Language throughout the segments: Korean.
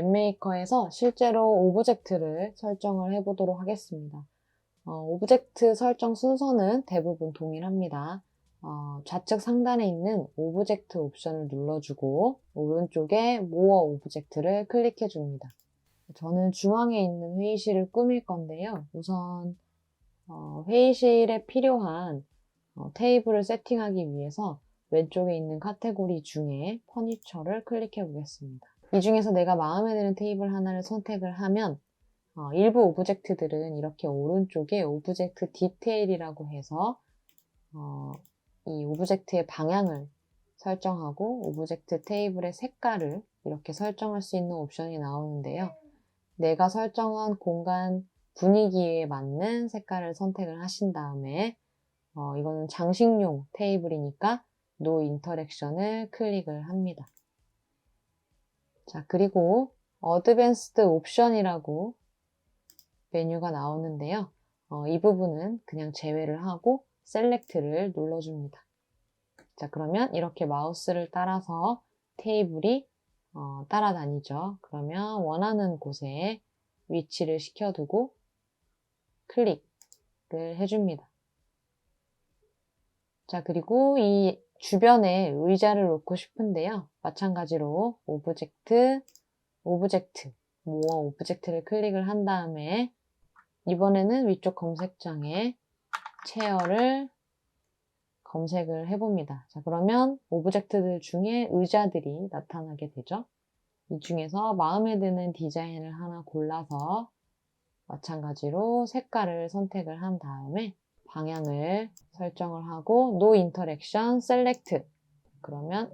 웹메이커에서 실제로 오브젝트를 설정을 해보도록 하겠습니다. 어, 오브젝트 설정 순서는 대부분 동일합니다. 어, 좌측 상단에 있는 오브젝트 옵션을 눌러주고 오른쪽에 모어 오브젝트를 클릭해 줍니다. 저는 중앙에 있는 회의실을 꾸밀 건데요. 우선 어, 회의실에 필요한 어, 테이블을 세팅하기 위해서 왼쪽에 있는 카테고리 중에 퍼니처를 클릭해 보겠습니다. 이 중에서 내가 마음에 드는 테이블 하나를 선택을 하면 어, 일부 오브젝트들은 이렇게 오른쪽에 오브젝트 디테일이라고 해서 어, 이 오브젝트의 방향을 설정하고 오브젝트 테이블의 색깔을 이렇게 설정할 수 있는 옵션이 나오는데요. 내가 설정한 공간 분위기에 맞는 색깔을 선택을 하신 다음에 어, 이거는 장식용 테이블이니까 노 인터랙션을 클릭을 합니다. 자, 그리고 어드밴스드 옵션이라고 메뉴가 나오는데요. 어, 이 부분은 그냥 제외를 하고 셀렉트를 눌러줍니다. 자, 그러면 이렇게 마우스를 따라서 테이블이 어, 따라다니죠. 그러면 원하는 곳에 위치를 시켜두고 클릭을 해줍니다. 자, 그리고 이 주변에 의자를 놓고 싶은데요. 마찬가지로 오브젝트, 오브젝트, 모어 오브젝트를 클릭을 한 다음에 이번에는 위쪽 검색창에 체어를 검색을 해봅니다. 자, 그러면 오브젝트들 중에 의자들이 나타나게 되죠. 이 중에서 마음에 드는 디자인을 하나 골라서 마찬가지로 색깔을 선택을 한 다음에 방향을 설정을 하고 No Interaction Select 그러면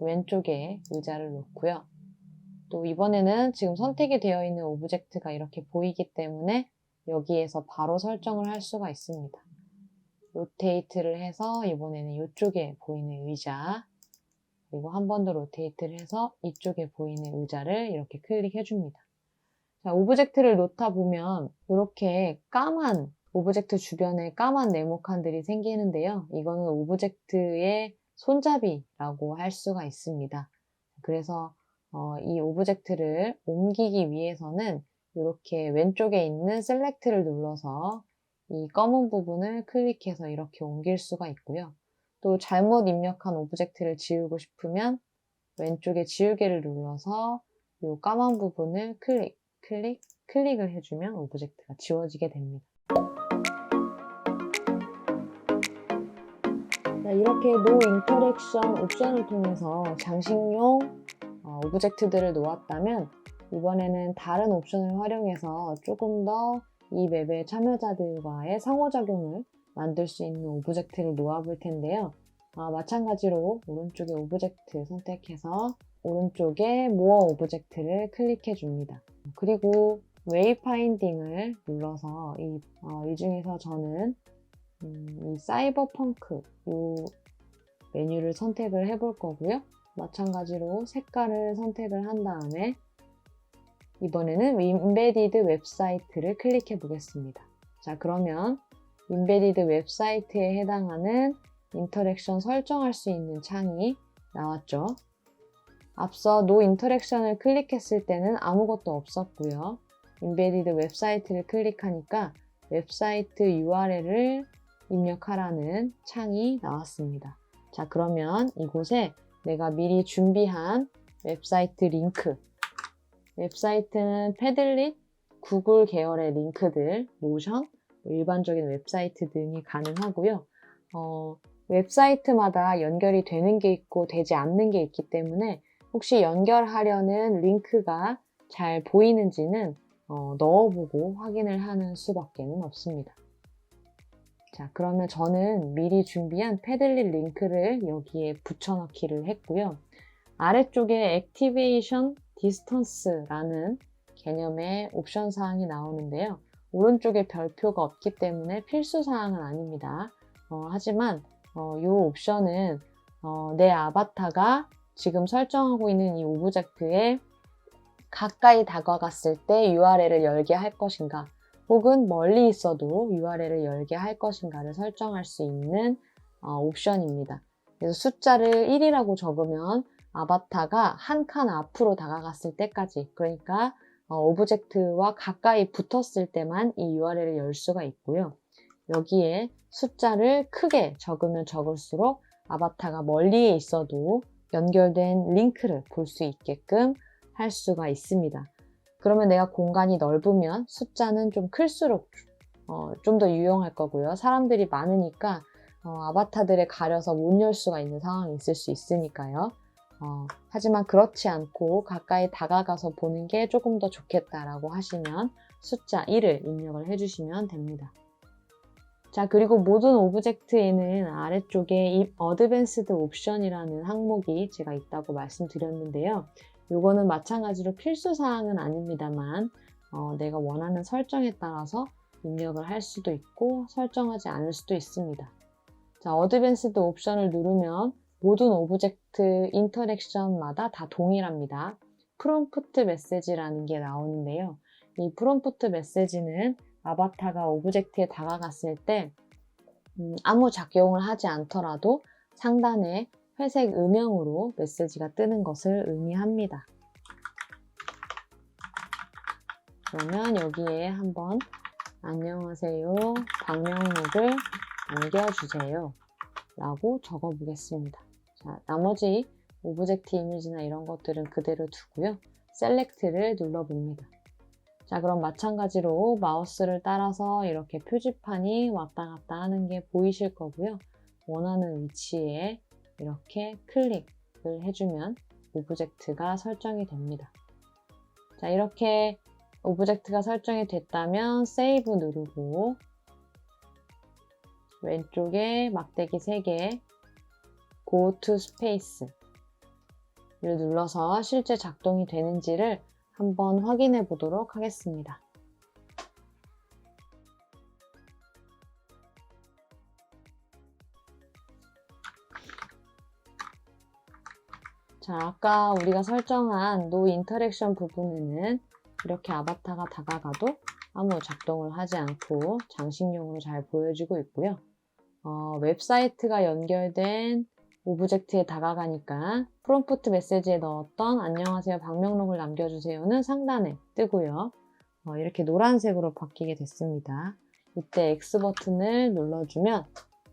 왼쪽에 의자를 놓고요. 또 이번에는 지금 선택이 되어 있는 오브젝트가 이렇게 보이기 때문에 여기에서 바로 설정을 할 수가 있습니다. 로테이트를 해서 이번에는 이쪽에 보이는 의자 그리고 한 번 더 로테이트를 해서 이쪽에 보이는 의자를 이렇게 클릭해 줍니다. 자, 오브젝트를 놓다 보면 이렇게 까만 오브젝트 주변에 까만 네모칸들이 생기는데요. 이거는 오브젝트의 손잡이라고 할 수가 있습니다. 그래서 어, 이 오브젝트를 옮기기 위해서는 이렇게 왼쪽에 있는 셀렉트를 눌러서 이 검은 부분을 클릭해서 이렇게 옮길 수가 있고요. 또 잘못 입력한 오브젝트를 지우고 싶으면 왼쪽에 지우개를 눌러서 이 까만 부분을 클릭, 클릭, 클릭을 해주면 오브젝트가 지워지게 됩니다. 이렇게 노 인터랙션 옵션을 통해서 장식용 어, 오브젝트들을 놓았다면 이번에는 다른 옵션을 활용해서 조금 더 이 맵의 참여자들과의 상호작용을 만들 수 있는 오브젝트를 놓아볼 텐데요. 아, 마찬가지로 오른쪽에 오브젝트 선택해서 오른쪽에 모어 오브젝트를 클릭해 줍니다. 그리고 웨이파인딩을 눌러서 이, 어, 이 중에서 저는 음, 이 사이버펑크 이 메뉴를 선택을 해볼 거고요. 마찬가지로 색깔을 선택을 한 다음에 이번에는 인베디드 웹사이트를 클릭해 보겠습니다. 자, 그러면 인베디드 웹사이트에 해당하는 인터랙션 설정할 수 있는 창이 나왔죠. 앞서 노 인터랙션을 클릭했을 때는 아무것도 없었고요. 인베디드 웹사이트를 클릭하니까 웹사이트 URL을 입력하라는 창이 나왔습니다. 자, 그러면 이곳에 내가 미리 준비한 웹사이트 링크 웹사이트는 패들릿, 구글 계열의 링크들, 노션, 뭐 일반적인 웹사이트 등이 가능하고요. 어, 웹사이트마다 연결이 되는 게 있고 되지 않는 게 있기 때문에 혹시 연결하려는 링크가 잘 보이는지는 어, 넣어보고 확인을 하는 수밖에 없습니다. 자, 그러면 저는 미리 준비한 패들릿 링크를 여기에 붙여넣기를 했고요. 아래쪽에 액티베이션 디스턴스라는 개념의 옵션 사항이 나오는데요. 오른쪽에 별표가 없기 때문에 필수 사항은 아닙니다. 어, 하지만 어, 이 옵션은 어, 내 아바타가 지금 설정하고 있는 이 오브젝트에 가까이 다가갔을 때 URL을 열게 할 것인가 혹은 멀리 있어도 URL을 열게 할 것인가를 설정할 수 있는 어, 옵션입니다. 그래서 숫자를 1이라고 적으면 아바타가 한 칸 앞으로 다가갔을 때까지 그러니까 어, 오브젝트와 가까이 붙었을 때만 이 URL을 열 수가 있고요. 여기에 숫자를 크게 적으면 적을수록 아바타가 멀리에 있어도 연결된 링크를 볼 수 있게끔 할 수가 있습니다. 그러면 내가 공간이 넓으면 숫자는 좀 클수록 어, 좀 더 유용할 거고요. 사람들이 많으니까 어, 아바타들에 가려서 못 열 수가 있는 상황이 있을 수 있으니까요. 어, 하지만 그렇지 않고 가까이 다가가서 보는 게 조금 더 좋겠다라고 하시면 숫자 1을 입력을 해주시면 됩니다. 자, 그리고 모든 오브젝트에는 아래쪽에 이 어드밴스드 옵션이라는 항목이 제가 있다고 말씀드렸는데요. 요거는 마찬가지로 필수 사항은 아닙니다만 어, 내가 원하는 설정에 따라서 입력을 할 수도 있고 설정하지 않을 수도 있습니다. 자, 어드밴스드 옵션을 누르면 모든 오브젝트 인터랙션마다 다 동일합니다. 프롬프트 메시지라는 게 나오는데요. 이 프롬프트 메시지는 아바타가 오브젝트에 다가갔을 때 음, 아무 작용을 하지 않더라도 상단에 회색 음영으로 메시지가 뜨는 것을 의미합니다. 그러면 여기에 한번 안녕하세요 방명록을 남겨주세요 라고 적어 보겠습니다. 자, 나머지 오브젝트 이미지나 이런 것들은 그대로 두고요. 셀렉트를 눌러봅니다. 자, 그럼 마찬가지로 마우스를 따라서 이렇게 표지판이 왔다 갔다 하는 게 보이실 거고요. 원하는 위치에 이렇게 클릭을 해주면 오브젝트가 설정이 됩니다. 자, 이렇게 오브젝트가 설정이 됐다면 세이브 누르고 왼쪽에 막대기 3개 Go to Space를 눌러서 실제 작동이 되는지를 한번 확인해 보도록 하겠습니다. 자, 아까 우리가 설정한 노 인터랙션 부분에는 이렇게 아바타가 다가가도 아무 작동을 하지 않고 장식용으로 잘 보여지고 있고요. 어, 웹사이트가 연결된 오브젝트에 다가가니까 프롬프트 메시지에 넣었던 안녕하세요 방명록을 남겨주세요는 상단에 뜨고요. 어, 이렇게 노란색으로 바뀌게 됐습니다. 이때 X 버튼을 눌러주면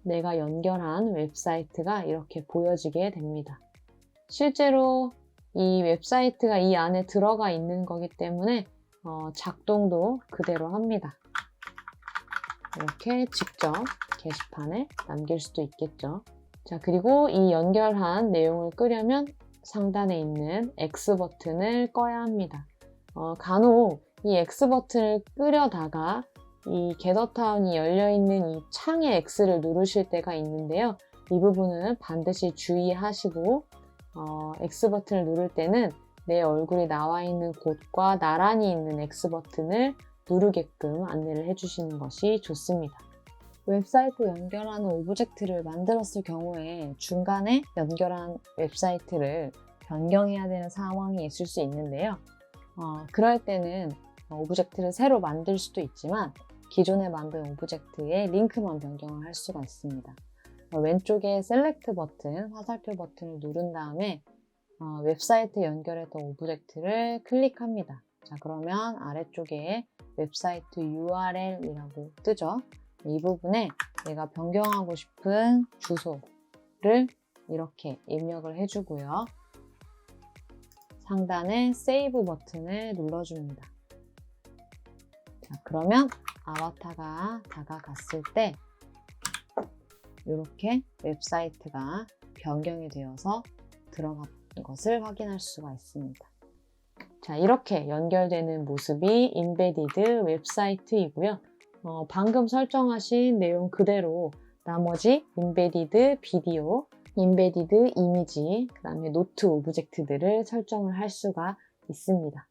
내가 연결한 웹사이트가 이렇게 보여지게 됩니다. 실제로 이 웹사이트가 이 안에 들어가 있는 거기 때문에 어, 작동도 그대로 합니다. 이렇게 직접 게시판에 남길 수도 있겠죠. 자, 그리고 이 연결한 내용을 끄려면 상단에 있는 X 버튼을 꺼야 합니다. 어, 간혹 이 X 버튼을 끄려다가 이 게더타운이 열려있는 이 창의 X를 누르실 때가 있는데요. 이 부분은 반드시 주의하시고 어, X 버튼을 누를 때는 내 얼굴이 나와 있는 곳과 나란히 있는 X 버튼을 누르게끔 안내를 해주시는 것이 좋습니다. 웹사이트 연결하는 오브젝트를 만들었을 경우에 중간에 연결한 웹사이트를 변경해야 되는 상황이 있을 수 있는데요. 어, 그럴 때는 오브젝트를 새로 만들 수도 있지만 기존에 만든 오브젝트에 링크만 변경을 할 수가 있습니다. 어, 왼쪽에 셀렉트 버튼, 화살표 버튼을 누른 다음에 어, 웹사이트 연결했던 오브젝트를 클릭합니다. 자, 그러면 아래쪽에 웹사이트 URL이라고 뜨죠. 이 부분에 내가 변경하고 싶은 주소를 이렇게 입력을 해주고요. 상단에 세이브 버튼을 눌러줍니다. 자, 그러면 아바타가 다가갔을 때 이렇게 웹사이트가 변경이 되어서 들어간 것을 확인할 수가 있습니다. 자, 이렇게 연결되는 모습이 인베디드 웹사이트이고요. 어, 방금 설정하신 내용 그대로 나머지 인베디드 비디오, 인베디드 이미지, 그 다음에 노트 오브젝트들을 설정을 할 수가 있습니다.